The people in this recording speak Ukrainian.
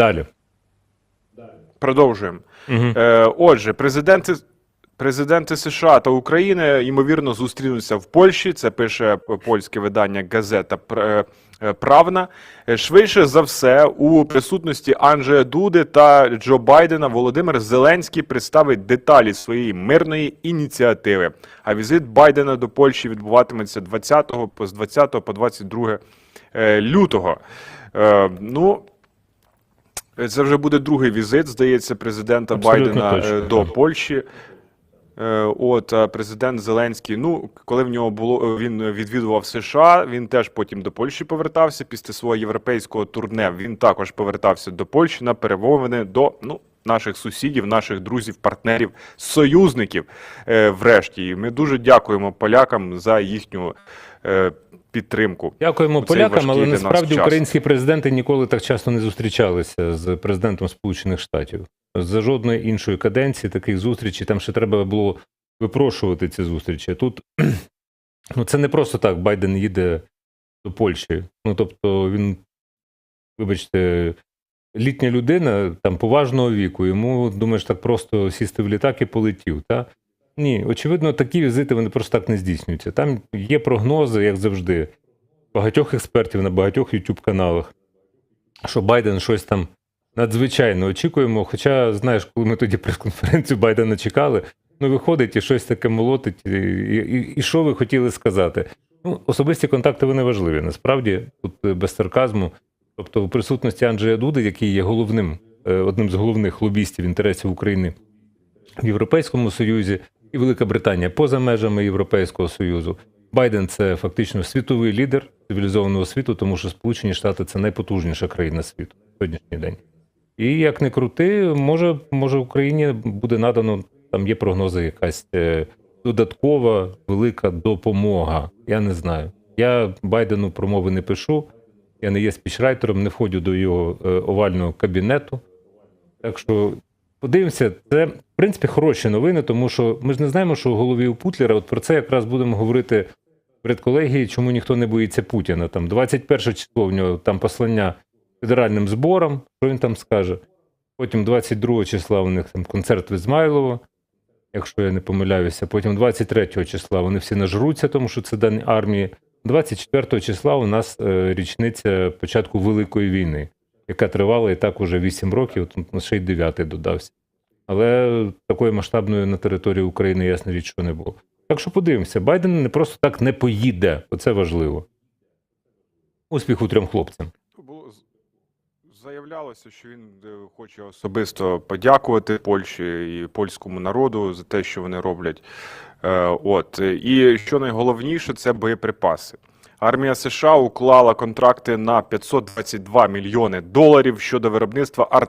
Далі. Продовжуємо. Угу. Е, отже, президенти. Президенти США та України ймовірно зустрінуться в Польщі. Це пише польське видання газета е, Правна. Е, Швидше за все, у присутності Анджея Дуди та Джо Байдена Володимир Зеленський представить деталі своєї мирної ініціативи. А візит Байдена до Польщі відбуватиметься 20 по з 20 по 22 е, лютого. Е, ну. Це вже буде другий візит, здається, президента Абсолютно Байдена точно, е, до так. Польщі. Е, От президент Зеленський. Ну, коли в нього було він відвідував США, він теж потім до Польщі повертався. Після свого європейського турне він також повертався до Польщі на перемовини до ну. Наших сусідів, наших друзів, партнерів, союзників. Е, врешті, І ми дуже дякуємо полякам за їхню е, підтримку. Дякуємо полякам, але насправді час. українські президенти ніколи так часто не зустрічалися з президентом Сполучених Штатів. За жодної іншої каденції таких зустрічей там ще треба було випрошувати ці зустрічі. Тут ну, це не просто так. Байден їде до Польщі. Ну тобто він, вибачте, літня людина там поважного віку. Йому думаєш, так просто сісти в літак і полетів. Та? Ні, очевидно, такі візити вони просто так не здійснюються. Там є прогнози, як завжди, багатьох експертів на багатьох youtube каналах, що Байден щось там надзвичайно очікуємо. Хоча, знаєш, коли ми тоді прес-конференцію Байдена чекали, ну виходить і щось таке молотить. І, і, і що ви хотіли сказати? Ну, особисті контакти вони важливі. Насправді, тут е, без сарказму. Тобто, у присутності Анджея Дуди, який є головним, е, одним з головних лобістів інтересів України в Європейському Союзі, і Велика Британія поза межами Європейського Союзу. Байден це фактично світовий лідер цивілізованого світу, тому що Сполучені Штати це найпотужніша країна світу на сьогоднішній день. І як не крути, може, може Україні буде надано, там є прогнози, якась е, додаткова велика допомога. Я не знаю. Я Байдену промови не пишу, я не є спічрайтером, не входжу до його е, овального кабінету. Так що подивимося, це в принципі хороші новини, тому що ми ж не знаємо, що у голові у Путлера. От про це якраз будемо говорити перед колегією, чому ніхто не боїться Путіна. Там 21 число в нього там послання федеральним зборам, що він там скаже. Потім 22 числа у них там концерт в Ізмайлово, якщо я не помиляюся. Потім 23 числа вони всі нажруться, тому що це день армії. 24 числа у нас е, річниця початку Великої війни, яка тривала і так уже 8 років, тут ще й 9 додався. Але такої масштабної на території України, ясна річ, що не було. Так що подивимося, Байден не просто так не поїде, оце важливо. Успіху трьом хлопцям. Заявлялося, що він е, хоче особисто подякувати Польщі і польському народу за те, що вони роблять. Е, От і що найголовніше, це боєприпаси. Армія США уклала контракти на 522 мільйони доларів щодо виробництва